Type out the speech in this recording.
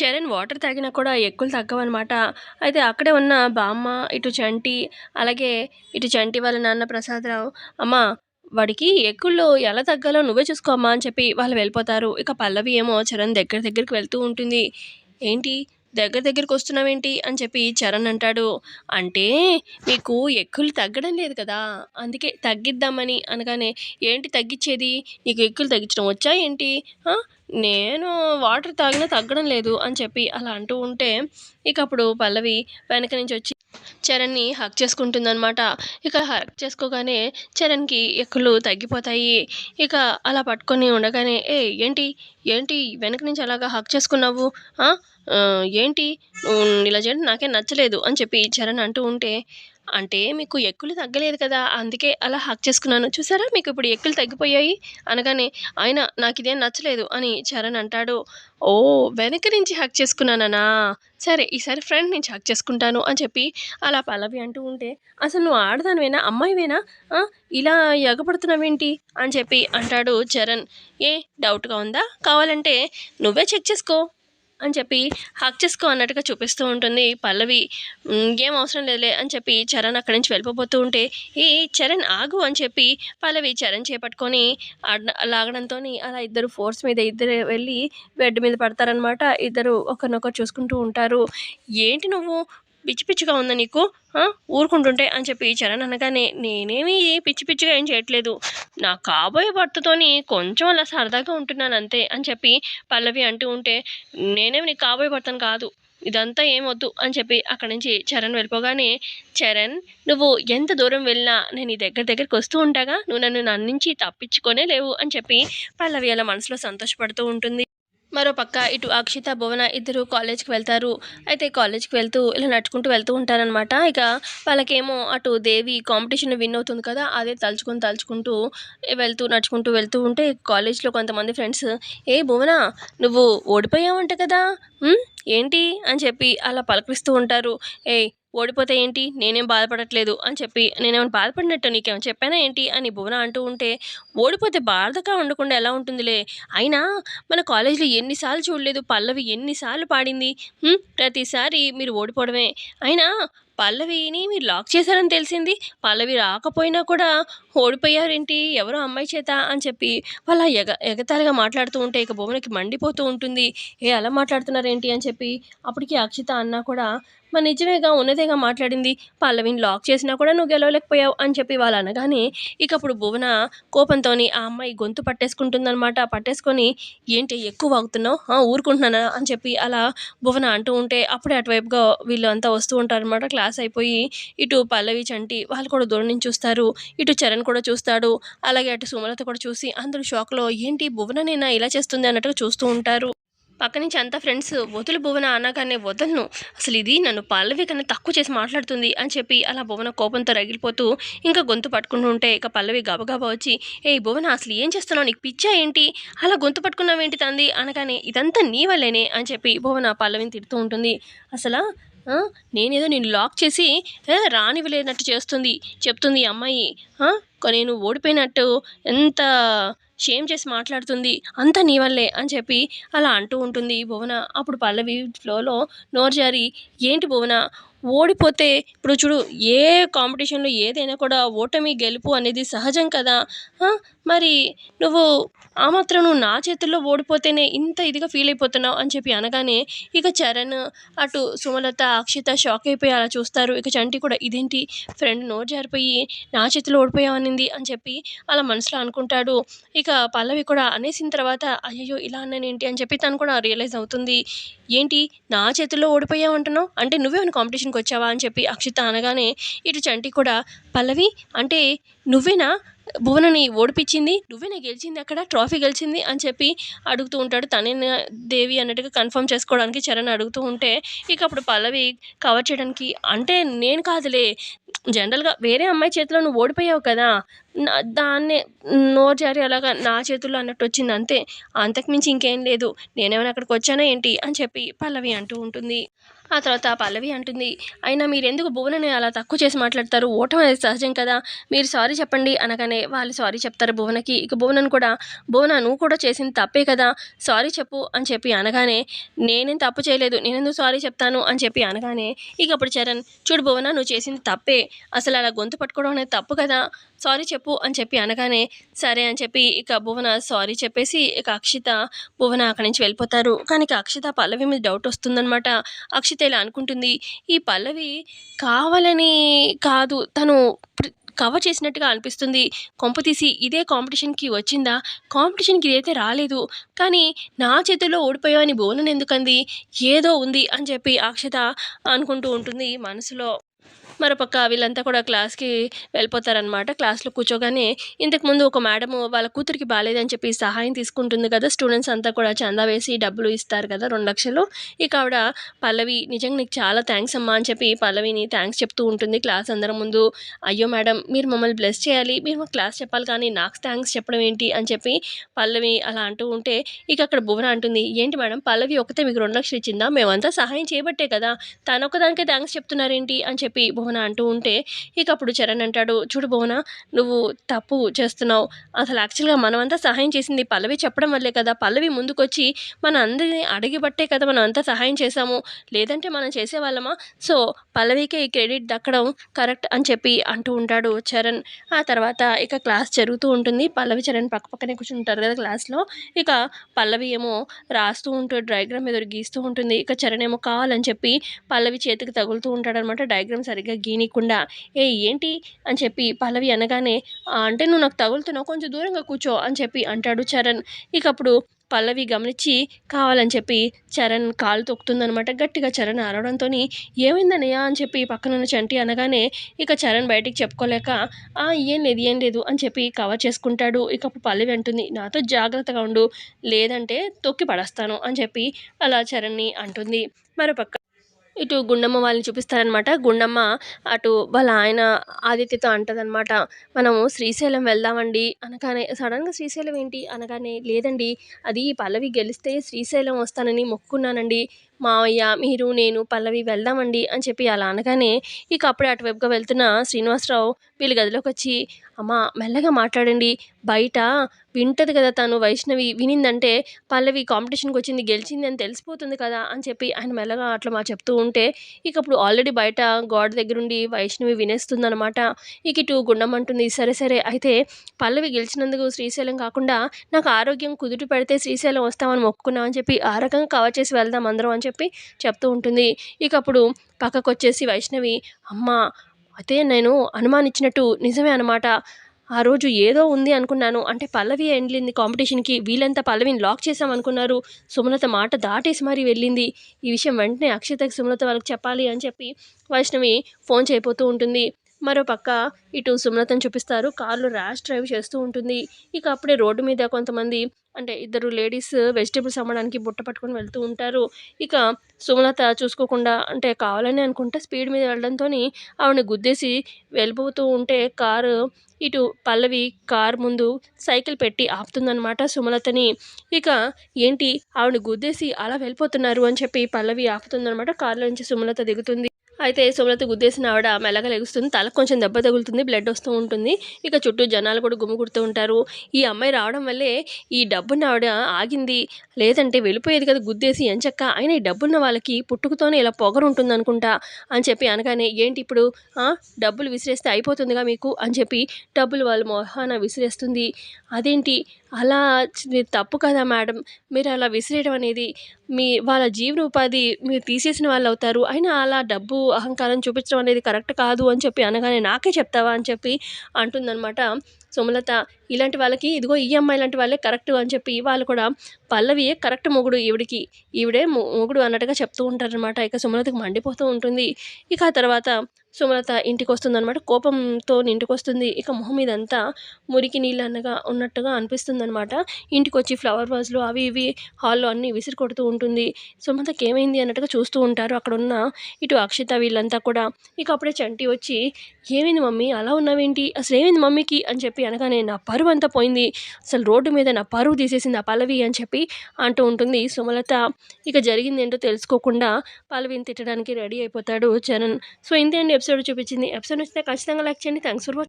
Charan water తాగినా కూడా ఎక్కులు తగ్గవనమాట అయితే అక్కడే ఉన్న బామ్మ ఇటు చంటి అలాగే ఇటు చంటి వాళ్ళ నాన్న ప్రసాదరావు అమ్మ వాడికి ఎక్కుల్లో ఎలా తగ్గాలో నువ్వే చూసుకో అమ్మా అని చెప్పి వాళ్ళు వెళ్ళిపోతారు. ఇక పల్లవి ఏమో చరణ్ దగ్గర దగ్గరికి వెళ్తూ ఉంటుంది. ఏంటి? దగ్గర దగ్గరికి వస్తున్నావేంటి? అని చెప్పి చరణ్ అంటాడు. అంటే నీకు ఎక్కులు తగ్గడం లేదు కదా అందుకే తగ్గిద్దామని అనగానే ఏంటి తగ్గించేది నీకు ఎక్కులు తగ్గించడం వచ్చా ఏంటి? నేను వాటర్ తాగినా తగ్గడం లేదు అని చెప్పి అలా అంటూ ఉంటే ఇక అప్పుడు పల్లవి వెనక నుంచి వచ్చి చరణ్ని హక్ చేసుకుంటుందన్నమాట. ఇక హక్ చేసుకోగానే చరణ్కి ఎక్కులు తగ్గిపోతాయి. ఇక అలా పట్టుకొని ఉండగానే ఏ ఏంటి? ఏంటి? వెనక నుంచి అలాగా హక్ చేసుకున్నావు? ఏంటి? ఇలా చేయడం నాకేం నచ్చలేదు అని చెప్పి చరణ్ అంటూ ఉంటే అంటే మీకు ఎక్కులు తగ్గలేదు కదా అందుకే అలా హక్ చేసుకున్నాను. చూసారా? మీకు ఇప్పుడు ఎక్కులు తగ్గిపోయాయి. అనగానే ఆయన నాకు ఇదేం నచ్చలేదు అని చరణ్ అంటాడు. ఓ వెనక నుంచి హక్ చేసుకున్నానా సరే ఈసారి ఫ్రెండ్ నుంచి హక్ చేసుకుంటాను అని చెప్పి అలా పల్లవి అంటూ ఉంటే అసలు నువ్వు ఆడదానివేనా? అమ్మాయివేనా? ఇలా ఎగపడుతున్నావేంటి అని చెప్పి అంటాడు చరణ్. ఏ డౌట్గా ఉందా? కావాలంటే నువ్వే చెక్ చేసుకో. అని చెప్పి హక్ చేసుకో అన్నట్టుగా చూపిస్తూ ఉంటుంది. పల్లవి ఏం అవసరం లేదులే అని చెప్పి చరణ్ అక్కడి నుంచి వెళ్ళిపోతూ ఉంటే ఈ చరణ్ ఆగు అని చెప్పి పల్లవి చరణ్ చేపట్టుకొని లాగడంతో అలా ఇద్దరు ఫోర్స్ మీద ఇద్దరు వెళ్ళి బెడ్ మీద పడతారనమాట ఇద్దరు ఒకరినొకరు చూసుకుంటూ ఉంటారు. ఏంటి నువ్వు? పిచ్చి పిచ్చిగా ఉందా నీకు? ఊరుకుంటుంటే అని చెప్పి చరణ్ అనగానే నేనేమి పిచ్చి పిచ్చిగా ఏం చేయట్లేదు. నా కాబోయే భర్తతోని కొంచెం అలా సరదాగా ఉంటున్నాను అంతే అని చెప్పి పల్లవి అంటూ ఉంటే నేనేమి నీకు కాబోయే భర్తను కాదు. ఇదంతా ఏం వద్దు అని చెప్పి అక్కడి నుంచి చరణ్ వెళ్ళిపోగానే చరణ్ నువ్వు ఎంత దూరం వెళ్ళినా నేను నీ దగ్గర దగ్గరికి వస్తూ ఉంటాగా. నువ్వు నన్ను నన్ను తప్పించుకొనే లేవు అని చెప్పి పల్లవి అలా మనసులో సంతోషపడుతూ ఉంటుంది. మరో పక్క ఇటు అక్షిత భువన ఇద్దరు కాలేజ్కి వెళ్తారు. అయితే కాలేజ్కి వెళ్తూ ఇలా నడుచుకుంటూ వెళ్తూ ఉంటారనమాట ఇక వాళ్ళకేమో అటు దేవి కాంపిటీషన్ విన్ అవుతుంది కదా అదే తలుచుకుని తలుచుకుంటూ వెళ్తూ నడుచుకుంటూ వెళ్తూ ఉంటే కాలేజ్లో కొంతమంది ఫ్రెండ్స్ ఏ భువన నువ్వు ఓడిపోయావంట కదా ఏంటి? అని చెప్పి అలా పలకరిస్తూ ఉంటారు. ఏ ఓడిపోతే ఏంటి? నేనేం బాధపడట్లేదు అని చెప్పి నేనేమైనా బాధపడినట్టు నీకేమైనా చెప్పానా ఏంటి? అని భువన అంటూ ఉంటే ఓడిపోతే బాధగా ఉండకుండా ఎలా ఉంటుందిలే? అయినా మన కాలేజీలో ఎన్నిసార్లు చూడలేదు పల్లవి ఎన్నిసార్లు పాడింది? ప్రతిసారి మీరు ఓడిపోవడమే. అయినా పల్లవిని మీరు లాక్ చేశారని తెలిసింది. పల్లవి రాకపోయినా కూడా ఓడిపోయారేంటి? ఎవరో అమ్మాయి చేత అని చెప్పి వాళ్ళ ఎగ ఎగతాళిగా మాట్లాడుతూ ఉంటే ఇక భువనకి మండిపోతూ ఉంటుంది. ఏ అలా మాట్లాడుతున్నారేంటి అని చెప్పి అప్పటికి అక్షిత అన్నా కూడా మరి నిజమేగా ఉన్నదేగా మాట్లాడింది. పల్లవిని లాక్ చేసినా కూడా నువ్వు గెలవలేకపోయావు అని చెప్పి వాళ్ళు అనగానే ఇక అప్పుడు భువన కోపంతో ఆ అమ్మాయి గొంతు పట్టేసుకుంటుందన్నమాట. పట్టేసుకొని ఏంటి ఎక్కువ వాగుతున్నావు "ఆ, ఊరుకుంటున్నానా? అని చెప్పి అలా భువన అంటూ ఉంటే అప్పుడే అటువైపుగా వీళ్ళు అంతా వస్తూ ఉంటారనమాట క్లాస్ అయిపోయి ఇటు పల్లవి చంటి వాళ్ళు కూడా దూరం నుంచి చూస్తారు. ఇటు చరణ్ కూడా చూస్తాడు. అలాగే అటు సుమలత కూడా చూసి అందరూ షాక్లో ఏంటి భువన నేనా? ఇలా చేస్తుంది అన్నట్టుగా చూస్తూ ఉంటారు. పక్క నుంచి అంతా ఫ్రెండ్స్ వదులు భువన అనగానే వదలను. అసలు ఇది నన్ను పల్లవి కన్నా తక్కువ చేసి మాట్లాడుతుంది అని చెప్పి అలా భువన కోపంతో రగిలిపోతూ ఇంకా గొంతు పట్టుకుంటూ ఉంటే ఇక పల్లవి గబగబా వచ్చి ఏ భువన అసలు ఏం చేస్తున్నావు? నీకు పిచ్చా ఏంటి? అలా గొంతు పట్టుకున్నావేంటి తంది? అనగానే ఇదంతా నీ వల్లేనే అని చెప్పి భువన పల్లవిని తిడుతూ ఉంటుంది. అసలు నేనేదో నేను లాక్ చేసి రానివ్వలేనట్టు చేస్తుంది చెప్తుంది అమ్మాయి. నేను ఓడిపోయినట్టు ఎంత షేమ్ చేసి మాట్లాడుతుంది అంతా నీ వల్లే అని చెప్పి అలా అంటూ ఉంటుంది భువన. అప్పుడు పల్లవి ఫ్లోలో నోరు జారి ఏంటి భువన? ఓడిపోతే ఇప్పుడు చూడు ఏ కాంపిటీషన్లో ఏదైనా కూడా ఓటమి గెలుపు అనేది సహజం కదా? మరి నువ్వు ఆ మాత్రం నువ్వు నా చేతుల్లో ఓడిపోతేనే ఇంత ఇదిగా ఫీల్ అయిపోతున్నావు అని చెప్పి అనగానే ఇక చరణ్ అటు సుమలత అక్షిత షాక్ అయిపోయి అలా చూస్తారు. ఇక చంటి కూడా ఇదేంటి? ఫ్రెండ్ నోరు జారిపోయి నా చేతిలో ఓడిపోయావనింది అని చెప్పి అలా మనసులో అనుకుంటాడు. ఇక పల్లవి కూడా అనేసిన తర్వాత అయ్యో ఇలా అన్నానేంటి అని చెప్పి తను కూడా రియలైజ్ అవుతుంది. ఏంటి? నా చేతిలో ఓడిపోయావు అంటున్నావు? అంటే నువ్వే కాంపిటీషన్ కాంపిటీషన్కి వచ్చావా అని చెప్పి అక్షిత అనగానే ఇటు చంటి కూడా పల్లవి అంటే నువ్వేనా భువనని ఓడిపించింది? నువ్వేనా గెలిచింది అక్కడ? ట్రాఫీ గెలిచింది? అని చెప్పి అడుగుతూ ఉంటాడు. తనే దేవి అన్నట్టుగా కన్ఫర్మ్ చేసుకోవడానికి చరణ్ అడుగుతూ ఉంటే ఇక అప్పుడు పల్లవి కవర్ చేయడానికి అంటే నేను కాదులే జనరల్గా వేరే అమ్మాయి చేతిలో నువ్వు ఓడిపోయావు కదా దాన్నే నోరు జారి అలాగా నా చేతుల్లో అన్నట్టు వచ్చింది అంతే. అంతకు మించి ఇంకేం లేదు. నేనేమైనా అక్కడికి వచ్చానా ఏంటి? అని చెప్పి పల్లవి అంటూ ఉంటుంది. ఆ తర్వాత పల్లవి అంటుంది అయినా మీరెందుకు భువనని అలా తక్కువ చేసి మాట్లాడతారు? ఓటమి అనేది సహజం కదా. మీరు సారీ చెప్పండి అనగానే వాళ్ళు సారీ చెప్తారు భువనకి. ఇక భువనను కూడా భువన నువ్వు కూడా చేసింది తప్పే కదా. సారీ చెప్పు అని చెప్పి అనగానే నేనేం తప్పు చేయలేదు. నేనెందుకు సారీ చెప్తాను? అని చెప్పి అనగానే ఇక అప్పుడు చరణ్ చూడు భువన నువ్వు చేసింది తప్పే. అసలు అలా గొంతు పట్టుకోవడం అనేది తప్పు కదా. సారీ చెప్పు అని చెప్పి అనగానే సరే అని చెప్పి ఇక భువన సారీ చెప్పేసి ఇక అక్షిత భువన అక్కడి నుంచి వెళ్ళిపోతారు. కానీ ఇక అక్షిత పల్లవి మీద డౌట్ వస్తుందన్నమాట. అక్షిత ఇలా అనుకుంటుంది ఈ పల్లవి కావాలని కాదు తను కవర్ చేసినట్టుగా అనిపిస్తుంది. కొంపతీసి ఇదే కాంపిటీషన్కి వచ్చిందా? కాంపిటీషన్కి ఇదైతే రాలేదు. కానీ నా చేతుల్లో ఓడిపోయావని భువనని ఎందుకంది? ఏదో ఉంది అని చెప్పి అక్షత అనుకుంటూ ఉంటుంది మనసులో. మరోపక్క వీళ్ళంతా కూడా క్లాస్కి వెళ్ళిపోతారనమాట క్లాస్లో కూర్చోగానే ఇంతకుముందు ఒక మేడము వాళ్ళ కూతురికి బాగాలేదని చెప్పి సహాయం తీసుకుంటుంది కదా స్టూడెంట్స్ అంతా కూడా చందా వేసి డబ్బులు ఇస్తారు కదా రెండు లక్షలు. ఇక ఆవిడ పల్లవి నిజంగా నీకు చాలా థ్యాంక్స్ అమ్మా అని చెప్పి పల్లవిని థ్యాంక్స్ చెప్తూ ఉంటుంది. క్లాస్ అందరి ముందు అయ్యో మేడం మీరు మమ్మల్ని బ్లెస్ చేయాలి మీరు మా క్లాస్ చెప్పాలి కానీ నాకు థ్యాంక్స్ చెప్పడం ఏంటి అని చెప్పి పల్లవి అలా అంటూ ఉంటే ఇక అక్కడ భువన అంటుంది ఏంటి మేడం పల్లవి ఒకతే మీకు రెండు లక్షలు ఇచ్చిందా? మేమంతా సహాయం చేయబట్టే కదా తను ఒకదానికే థ్యాంక్స్ చెప్తున్నారేంటి అని చెప్పి చెప్పి భువన అంటూ ఉంటే ఇక అప్పుడు చరణ్ అంటాడు చూడు భువన నువ్వు తప్పు చేస్తున్నావు. అసలు యాక్చువల్గా మనమంతా సహాయం చేసింది పల్లవి చెప్పడం వల్లే కదా. పల్లవి ముందుకొచ్చి మన అందరినీ అడిగిబట్టే కదా మనం అంతా సహాయం చేశాము. లేదంటే మనం చేసేవాళ్ళమా? సో పల్లవికే ఈ క్రెడిట్ దక్కడం కరెక్ట్ అని చెప్పి అంటూ ఉంటాడు చరణ్. ఆ తర్వాత ఇక క్లాస్ జరుగుతూ ఉంటుంది. పల్లవి చరణ్ పక్క పక్కనే కూర్చుంటారు కదా క్లాస్లో. ఇక పల్లవి ఏమో రాస్తూ ఉంటూ డయాగ్రామ్ ఎదురు గీస్తూ ఉంటుంది. ఇక చరణ్ ఏమో కావాలని చెప్పి పల్లవి చేతికి తగులుతూ ఉంటాడనమాట. డయాగ్రామ్ సరిగ్గా గీనికుండా ఏ ఏంటి? అని చెప్పి పల్లవి అనగానే అంటే నువ్వు నాకు తగులుతున్నావు కొంచెం దూరంగా కూర్చో అని చెప్పి అంటాడు చరణ్. ఇక అప్పుడు పల్లవి గమనించి కావాలని చెప్పి చరణ్ కాలు తొక్కుతుందనమాట గట్టిగా చరణ్ అరవడంతో ఏమైందన్నయ్య? అని చెప్పి పక్కనున్న చంటి అనగానే ఇక చరణ్ బయటికి చెప్పుకోలేక "ఆ, ఏం లేదు ఏం లేదు అని చెప్పి కవర్ చేసుకుంటాడు. ఇక అప్పుడు పల్లవి అంటుంది నాతో జాగ్రత్తగా ఉండు లేదంటే తొక్కి పడేస్తాను అని చెప్పి అలా చరణ్ని అంటుంది. మరోపక్క ఇటు గుండమ్మ వాళ్ళని చూపిస్తారనమాట. గుండమ్మ అటు వాళ్ళ ఆయన ఆదిత్యతో అంటదనమాట. మనము శ్రీశైలం వెళ్దామండి అనగానే సడన్గా శ్రీశైలం ఏంటి అనగానే లేదండి అది పల్లవి గెలిస్తే శ్రీశైలం వస్తానని మొక్కున్నానండి. మావయ్య మీరు నేను పల్లవి వెళ్దామండి అని చెప్పి అలా అనగానే ఇక అప్పుడే అటువైపుగా వెళ్తున్న శ్రీనివాసరావు వీళ్ళ గదిలోకి వచ్చి అమ్మ మెల్లగా మాట్లాడండి. బయట వింటది కదా తను వైష్ణవి. వినిందంటే పల్లవి కాంపిటీషన్కి వచ్చింది గెలిచింది అని తెలిసిపోతుంది కదా అని చెప్పి ఆయన మెల్లగా అట్లా మా చెప్తూ ఉంటే ఇక అప్పుడు ఆల్రెడీ బయట గోడ దగ్గరుండి వైష్ణవి వినేస్తుందన్నమాట. ఇక ఇటు గుండమంటుంది సరే సరే. అయితే పల్లవి గెలిచినందుకు శ్రీశైలం కాకుండా నాకు ఆరోగ్యం కుదుట పెడితే శ్రీశైలం వస్తామని మొక్కుకున్నామని చెప్పి ఆ రకంగా కవర్ చేసి వెళ్దాం అందరం అని చెప్పి చెప్పి చెప్తూ ఉంటుంది. ఇక అప్పుడు పక్కకు వచ్చేసి వైష్ణవి అమ్మ అయితే నేను అనుమానించినట్టు నిజమే అనమాట ఆ రోజు ఏదో ఉంది అనుకున్నాను. అంటే పల్లవి వెళ్ళింది కాంపిటీషన్కి. వీళ్ళంతా పల్లవిని లాక్ చేసాం అనుకున్నారు. సుమలత మాట దాటేసి మరీ వెళ్ళింది. ఈ విషయం వెంటనే అక్షతకి సుమలత వాళ్ళకి చెప్పాలి అని చెప్పి వైష్ణవి ఫోన్ చేయబోతూ ఉంటుంది. మరో పక్క ఇటు సుమలతను చూపిస్తారు. కార్లు ర్యాష్ డ్రైవ్ చేస్తూ ఉంటుంది. ఇక అప్పుడే రోడ్డు మీద కొంతమంది అంటే ఇద్దరు లేడీస్ వెజిటేబుల్స్ అమ్మడానికి బుట్ట పట్టుకొని వెళ్తూ ఉంటారు. ఇక సుమలత చూసుకోకుండా అంటే కావాలని అనుకుంటే స్పీడ్ మీద వెళ్ళడంతో ఆవిడని గుద్దేసి వెళ్ళిపోతూ ఉంటే కారు ఇటు పల్లవి కార్ ముందు సైకిల్ పెట్టి ఆపుతుందనమాట సుమలతని. ఇక ఏంటి? ఆవిడని గుద్దేసి అలా వెళ్ళిపోతున్నారు అని చెప్పి పల్లవి ఆపుతుందనమాట కారులో నుంచి సుమలత దిగుతుంది. అయితే సోమలత గుద్దేసిన ఆవిడ మెల్లగా లెగుస్తుంది. తలకు కొంచెం దెబ్బ తగులుతుంది బ్లడ్ వస్తూ ఉంటుంది. ఇక చుట్టూ జనాలు కూడా గుమ్ముకుడుతూ ఉంటారు. ఈ అమ్మాయి రావడం వల్లే ఈ డబ్బున్న ఆవిడ ఆగింది. లేదంటే వెళ్ళిపోయేది కదా గుద్దేసి ఎంచక్క. అయినా ఈ డబ్బున్న వాళ్ళకి పుట్టుకతోనే ఇలా పొగరు ఉంటుంది అనుకుంటా అని చెప్పి అనగానే ఏంటి ఇప్పుడు? డబ్బులు విసిరేస్తే అయిపోతుందిగా మీకు? అని చెప్పి డబ్బులు వాళ్ళ మొహాన విసిరేస్తుంది. అదేంటి? అలా ఇది తప్పు కదా మేడం. మీరు అలా విసిరేయడం అనేది మీ వాళ్ళ జీవన ఉపాధి మీరు తీసేసిన వాళ్ళు అవుతారు. అయినా అలా డబ్బు అహంకారం చూపించడం అనేది కరెక్ట్ కాదు అని చెప్పి అనగానే నాకే చెప్తావా అని చెప్పి అంటుందన్నమాట. సుమలత ఇలాంటి వాళ్ళకి ఇదిగో ఈ అమ్మాయి లాంటి వాళ్ళే కరెక్ట్ అని చెప్పి వాళ్ళు కూడా పల్లవియే కరెక్ట్ మొగుడు ఈవిడికి. ఈవిడే మొ- మొగుడు అన్నట్టుగా చెప్తూ ఉంటారనమాట ఇక సుమలతకు మండిపోతూ ఉంటుంది. ఇక ఆ తర్వాత సుమలత ఇంటికి వస్తుందనమాట కోపంతో ఇంటికి వస్తుంది ఇక మొహం మీద అంతా మురికి నీళ్ళు అనగా ఉన్నట్టుగా అనిపిస్తుంది అనమాట ఇంటికి వచ్చి ఫ్లవర్ వాజ్లు అవి ఇవి హాల్లో అన్నీ విసిరి కొడుతూ ఉంటుంది. సుమలతకి ఏమైంది అన్నట్టుగా చూస్తూ ఉంటారు అక్కడ ఉన్న ఇటు అక్షిత వీళ్ళంతా కూడా. ఇక అప్పుడే చంటి వచ్చి ఏమైంది మమ్మీ? అలా ఉన్నావేంటి? అసలు ఏమైంది మమ్మీకి? అని చెప్పి చెప్పి అనగానే నా పరువు అంతా పోయింది. అసలు రోడ్డు మీద నా పరువు తీసేసింది ఆ పల్లవి అని చెప్పి అంటూ ఉంటుంది. సుమలత ఇక జరిగింది ఏంటో తెలుసుకోకుండా పల్లవిని తిట్టడానికి రెడీ అయిపోతాడు చరణ్ సో ఇంతే అండి. ఎపిసోడ్ చూపించింది. ఎపిసోడ్ నచ్చితే ఖచ్చితంగా లైక్ చేయండి. Thanks for watching